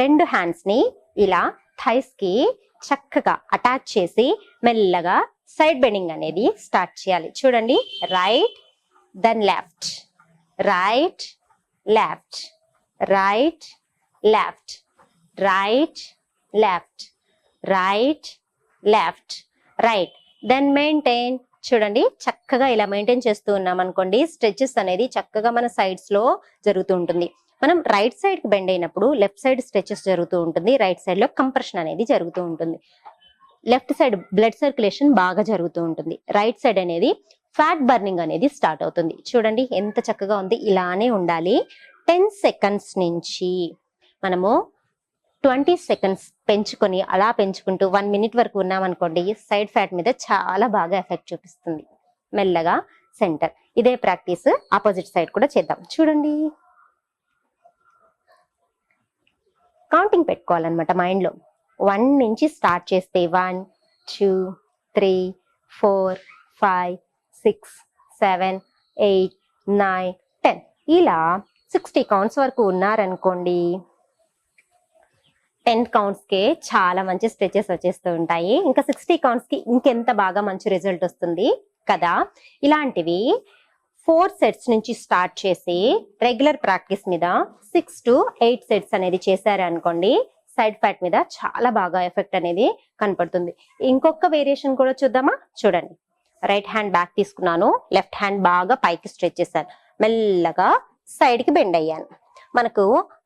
రెండు హ్యాండ్స్ని ఇలా థైస్కి చక్కగా అటాచ్ చేసి మెల్లగా సైడ్ బెండింగ్ అనేది స్టార్ట్ చేయాలి. చూడండి. Right then left right left right left right left right left right then maintain చూడండి. చక్కగా ఇలా మెయింటైన్ చేస్తూ ఉన్నాం అనుకోండి స్ట్రెచెస్ అనేది చక్కగా మన సైడ్స్లో జరుగుతూ ఉంటుంది. మనం రైట్ సైడ్కి బెండ్ అయినప్పుడు లెఫ్ట్ సైడ్ స్ట్రెచెస్ జరుగుతూ ఉంటుంది. రైట్ సైడ్లో కంప్రెషన్ అనేది జరుగుతూ ఉంటుంది. లెఫ్ట్ సైడ్ బ్లడ్ సర్క్యులేషన్ బాగా జరుగుతూ ఉంటుంది. రైట్ సైడ్ అనేది ఫ్యాట్ బర్నింగ్ అనేది స్టార్ట్ అవుతుంది. చూడండి ఎంత చక్కగా ఉంది. ఇలానే ఉండాలి. టెన్ సెకండ్స్ నుంచి మనము ట్వంటీ సెకండ్స్ పెంచుకొని అలా పెంచుకుంటూ వన్ మినిట్ వరకు ఉన్నామనుకోండి సైడ్ ఫ్యాట్ మీద చాలా బాగా ఎఫెక్ట్ చూపిస్తుంది. మెల్లగా సెంటర్. ఇదే ప్రాక్టీస్ ఆపోజిట్ సైడ్ కూడా చేద్దాం. చూడండి. కౌంటింగ్ పెట్టుకోవాలన్నమాట మైండ్లో వన్ నుంచి స్టార్ట్ చేస్తే one two three four five six seven eight nine ten ఇలా సిక్స్టీ కౌంట్స్ వరకు ఉన్నారనుకోండి టెన్ కౌంట్స్కే చాలా మంచి స్ట్రెచెస్ వచ్చేస్తూ ఉంటాయి. ఇంకా సిక్స్టీ కౌంట్స్కి ఇంకెంత బాగా మంచి రిజల్ట్ వస్తుంది కదా? ఇలాంటివి ఫోర్ సెట్స్ నుంచి స్టార్ట్ చేసి రెగ్యులర్ ప్రాక్టీస్ మీద సిక్స్ టు ఎయిట్ సెట్స్ అనేది చేశారు అనుకోండి సైడ్ ఫ్యాట్ మీద చాలా బాగా ఎఫెక్ట్ అనేది కనపడుతుంది. ఇంకొక వేరియేషన్ కూడా చూద్దామా? చూడండి. రైట్ హ్యాండ్ బ్యాక్ తీసుకున్నాను. లెఫ్ట్ హ్యాండ్ బాగా పైకి స్ట్రెచ్ చేశాను. మెల్లగా సైడ్కి బెండ్ అయ్యాను. మనకు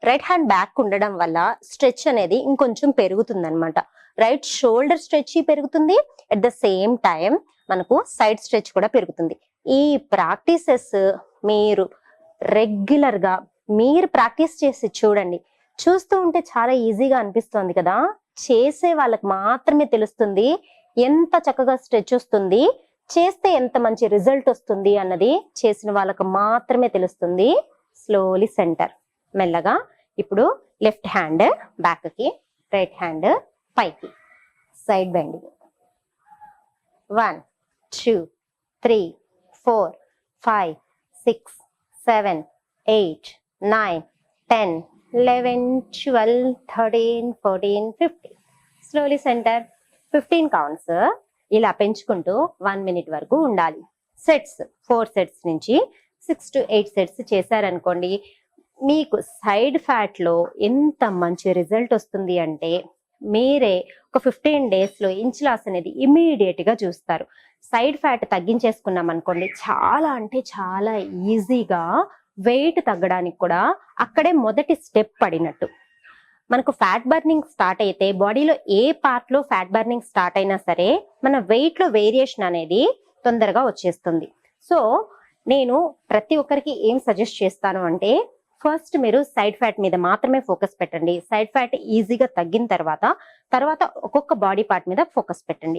రైట్ హ్యాండ్ బ్యాక్ ఉండడం వల్ల స్ట్రెచ్ అనేది ఇంకొంచెం పెరుగుతుంది అనమాట రైట్ షోల్డర్ స్ట్రెచ్ పెరుగుతుంది. అట్ ద సేమ్ టైం మనకు సైడ్ స్ట్రెచ్ కూడా పెరుగుతుంది. ఈ ప్రాక్టీసెస్ మీరు రెగ్యులర్గా మీరు ప్రాక్టీస్ చేసి చూడండి. చూస్తూ ఉంటే చాలా ఈజీగా అనిపిస్తుంది కదా? చేసే వాళ్ళకి మాత్రమే తెలుస్తుంది ఎంత చక్కగా స్ట్రెచ్ వస్తుంది చేస్తే ఎంత మంచి రిజల్ట్ వస్తుంది అన్నది చేసిన వాళ్ళకి మాత్రమే తెలుస్తుంది. Slowly centre. మెల్లగా ఇప్పుడు లెఫ్ట్ హ్యాండ్ బ్యాక్కి రైట్ హ్యాండ్ పైకి. Side bending. One two three four five six seven eight nine ten eleven twelve thirteen fourteen fifteen slowly centre fifteen counts ఇలా పెంచుకుంటూ వన్ మినిట్ వరకు ఉండాలి. సెట్స్ ఫోర్ సెట్స్ నుంచి six to eight sets చేశారనుకోండి మీకు side ఫ్యాట్లో ఎంత మంచి result వస్తుంది అంటే మీరే ఒక ఫిఫ్టీన్ డేస్లో ఇంచ్ లాస్ అనేది ఇమీడియట్గా చూస్తారు. సైడ్ ఫ్యాట్ తగ్గించేసుకున్నాం అనుకోండి చాలా అంటే చాలా ఈజీగా వెయిట్ తగ్గడానికి కూడా అక్కడే మొదటి స్టెప్ పడినట్టు. మనకు ఫ్యాట్ బర్నింగ్ స్టార్ట్ అయితే బాడీలో ఏ పార్ట్లో ఫ్యాట్ బర్నింగ్ స్టార్ట్ అయినా సరే మన వెయిట్లో వేరియేషన్ అనేది తొందరగా వచ్చేస్తుంది. సో నేను ప్రతి ఒక్కరికి ఏం సజెస్ట్ చేస్తాను అంటే ఫస్ట్ మీరు సైడ్ ఫ్యాట్ మీద మాత్రమే ఫోకస్ పెట్టండి. సైడ్ ఫ్యాట్ ఈజీగా తగ్గిన తర్వాత తర్వాత ఒక్కొక్క బాడీ పార్ట్ మీద ఫోకస్ పెట్టండి.